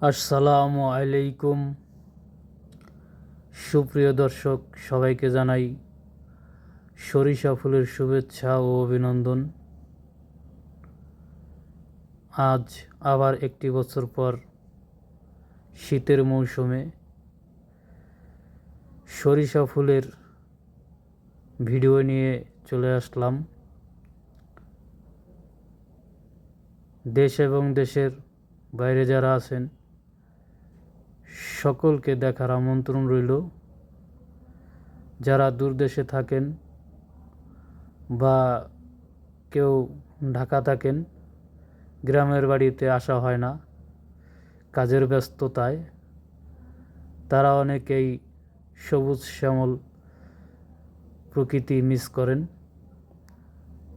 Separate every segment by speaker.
Speaker 1: আসসালামু আলাইকুম। সুপ্রিয় দর্শক, সবাইকে জানাই সরিষা ফুলের শুভেচ্ছা ও অভিনন্দন। আজ আবার একটি বছর পর শীতের মৌসুমে সরিষা ফুলের ভিডিও নিয়ে চলে আসলাম। দেশ এবং দেশের বাইরে যারা আছেন সকলকে দেখার আমন্ত্রণ রইল। যারা দূর দেশে থাকেন বা কেউ ঢাকা থাকেন, গ্রামের বাড়িতে আসা হয় না, কাজের ব্যস্ততায়, তারা অনেকেই সবুজ শ্যামল প্রকৃতি মিস করেন।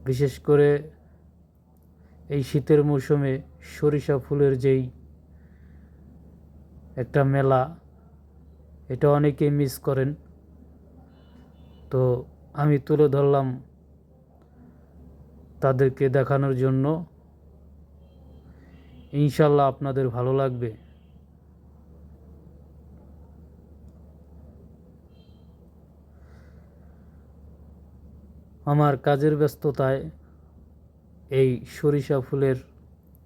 Speaker 1: বিশেষ করে এই শীতের মৌসুমে সরিষা ফুলের যেই একটা মেলা। এটা অনেকেই মিস করেন। তো আমি তুলে ধরলাম তাদেরকে দেখানোর জন্য। ইনশাল্লাহ আপনাদের ভালো লাগবে। আমার কাজের ব্যস্ততায় এই সরিষা ফুলের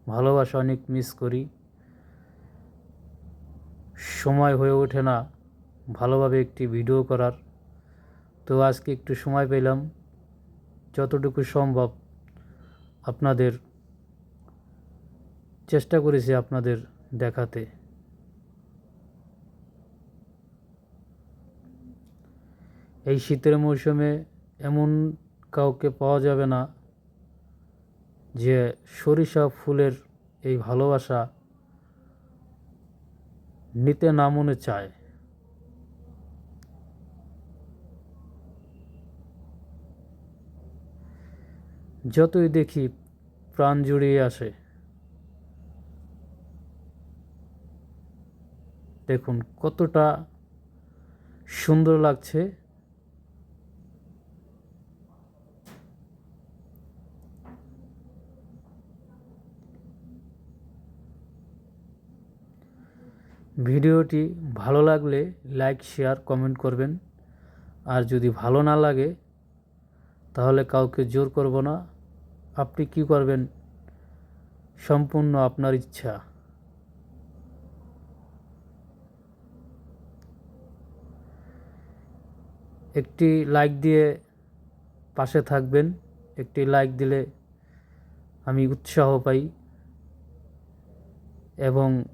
Speaker 1: ভালোবাসা অনেক মিস করি। সময় হয়ে ওঠে না ভালোভাবে একটি ভিডিও করার। তো আজকে একটু সময় পেলাম। যতটুকু সম্ভব আপনাদের চেষ্টা করেছি আপনাদের দেখাতে। এই শীতের মৌসুমে এমন কাউকে পাওয়া যাবে না যে সরিষা ফুলের এই ভালোবাসা নিতে না মনে চায়। যতই দেখি প্রাণ জুড়িয়ে আসে। দেখুন কতটা সুন্দর লাগছে। ভিডিওটি ভালো লাগলে লাইক, শেয়ার, কমেন্ট করবেন। আর যদি ভালো না লাগে, তাহলে কাউকে জোর করব না। আপনি কি করবেন? সম্পূর্ণ আপনার ইচ্ছা। একটি লাইক দিয়ে পাশে থাকবেন। একটি লাইক দিলে আমি উৎসাহ পাই। এবং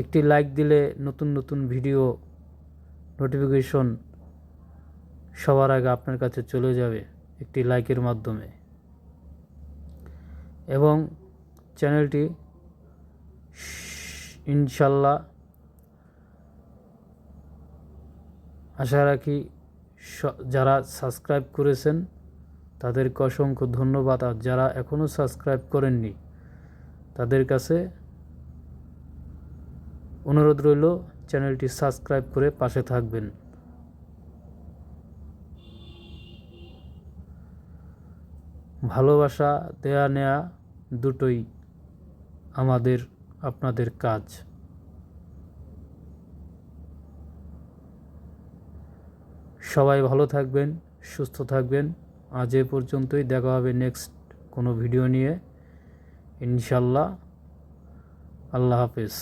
Speaker 1: একটি লাইক দিলে নতুন নতুন ভিডিও নোটিফিকেশন সবার আগে আপনার কাছে চলে যাবে একটি লাইকের মাধ্যমে। এবং চ্যানেলটি ইনশাল্লাহ আশা রাখি যারা সাবস্ক্রাইব করেছেন তাদেরকে অসংখ্য ধন্যবাদ। আর যারা এখনও সাবস্ক্রাইব করেননি, তাদের কাছে অনুরোধ রইল চ্যানেলটি সাবস্ক্রাইব করে পাশে থাকবেন। ভালোবাসা, দেয়া নেয়া দুটোই আমাদের, আপনাদের কাজ। সবাই ভালো থাকবেন, সুস্থ থাকবেন। আজ এ পর্যন্তই, দেখা হবে নেক্সট কোনো ভিডিও নিয়ে। ইনশাল্লাহ, আল্লাহ হাফেজ।